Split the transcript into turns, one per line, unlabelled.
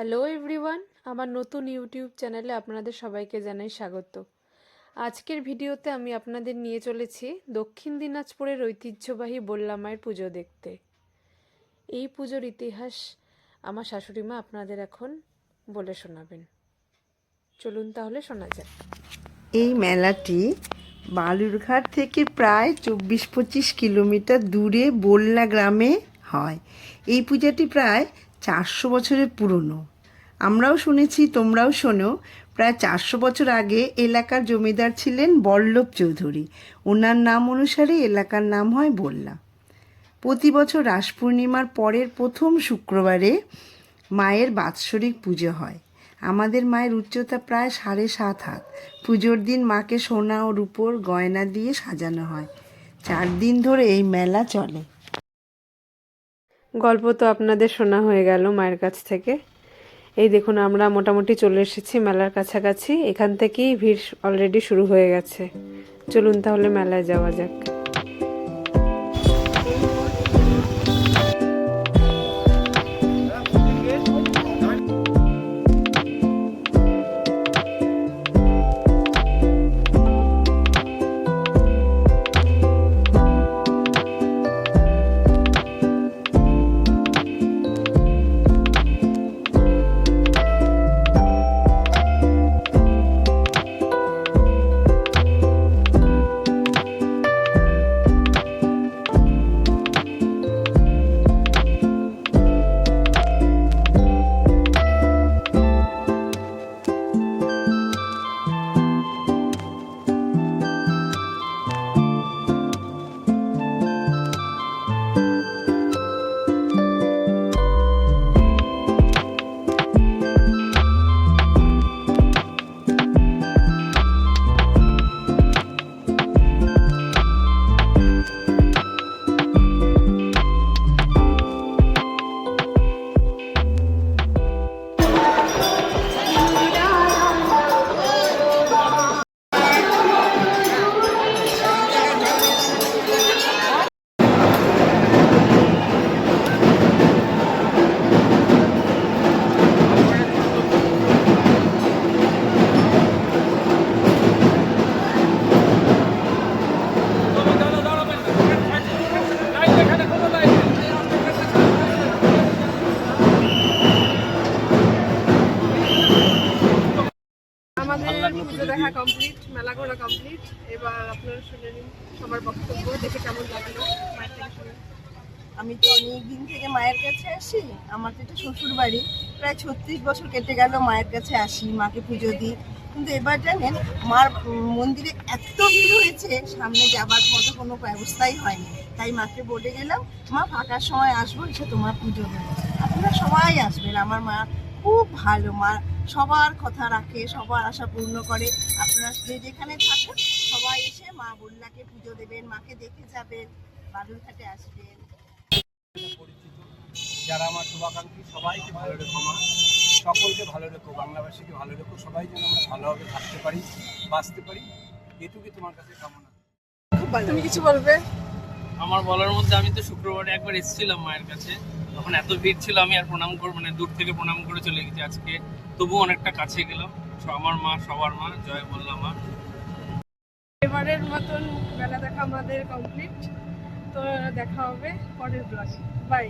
Hello everyone আমার নতুন YouTube চ্যানেলে আপনাদের সবাইকে জানাই স্বাগত। আজকের ভিডিওতে আমি আপনাদের নিয়ে চলেছি দক্ষিণ দিনাজপুরের ঐতিহ্যবাহী বল্লা মায়ের পুজো দেখতে। এই পুজোর ইতিহাস আমার শাশুড়ি মা আপনাদের এখন বলে শোনাবেন। চলুন তাহলে শোনা যাক।
এই মেলাটি বালুরঘাট থেকে প্রায় চব্বিশ পঁচিশ কিলোমিটার দূরে বল্লা গ্রামে হয়। এই পূজাটি প্রায় চারশো বছরের পুরনো। আমরাও শুনেছি, তোমরাও শোনো, প্রায় চারশো বছর আগে এলাকার জমিদার ছিলেন বল্লভ চৌধুরী। ওনার নাম অনুসারে এলাকার নাম হয় বল্লা। প্রতি বছর রাস পূর্ণিমার পরের প্রথম শুক্রবারে মায়ের বাৎসরিক পুজো হয়। আমাদের মায়ের উচ্চতা প্রায় সাড়ে সাত হাত। পুজোর দিন মাকে সোনা ও রূপোর গয়না দিয়ে সাজানো হয়। চার দিন ধরে এই মেলা চলে।
গল্প তো আপনাদের শোনা হয়ে গেল মায়ের কাছ থেকে। এই দেখুন, আমরা মোটামুটি চলে এসেছি মেলার কাছাকাছি। এখান থেকেই ভিড় অলরেডি শুরু হয়ে গেছে। চলুন তাহলে মেলায় যাওয়া যাক।
আমাদের পুজো দেখা কমপ্লিট মেলা ঘোরা কমপ্লিট এবার আপনারা শুনে নিন সবার বক্তব্য দেখে কেমন লাগল মায়ের থেকে শুনে।
আমি তো অনেক দিন থেকে মায়ের কাছে আসি আমার তো এটা শ্বশুর বাড়ি প্রায় ছত্রিশ বছর কেটে গেল মায়ের কাছে আসি মাকে পুজো দিই। কিন্তু এবার জানেন মার মন্দিরে এত ভিড় হয়েছে সামনে যাবার মতো কোনো ব্যবস্থাই হয়নি। তাই মাকে বলে গেলাম মা ফাঁকার সময় আসব এসে তোমার পুজো দেবো। আপনারা সবাই আসবেন আমার মা খুব ভালো মা। সবার কথা রাখে সবার আশা পূর্ণ করে। আপনারা যে যেখানে থাকেন সবাই এসে মা বন্যাকে পুজো দেবেন মাকে দেখে যাবেন বালুরঘাটে আসবেন।
পরিচিত যারা আমার শুভাকাঙ্ক্ষী সবাইকে ভালো রেখো মা। সকলকে ভালো রেখো বাংলাভাষীকে ভালো রেখো। সবাই যেন আমরা ভালোভাবে থাকতে পারি বাঁচতে পারি। এটুকুই তোমার কাছে কামনা।
খুব তুমি কিছু বলবে?
আমার বলার মধ্যে আমি তো শুক্রবারে একবার এসেছিলাম মায়ের কাছে। তখন এত ভিড় ছিল, আমি আর প্রণাম করব মানে দূর থেকে প্রণাম করে চলে গেছি। আজকে তবু অনেকটা কাছে গেলাম। আমার মা, সবার মা, জয় বললাম মা
এবারের মতন বেলা দেখা আমাদের কমপ্লিট তো দেখা হবে পরের ব্লগে বাই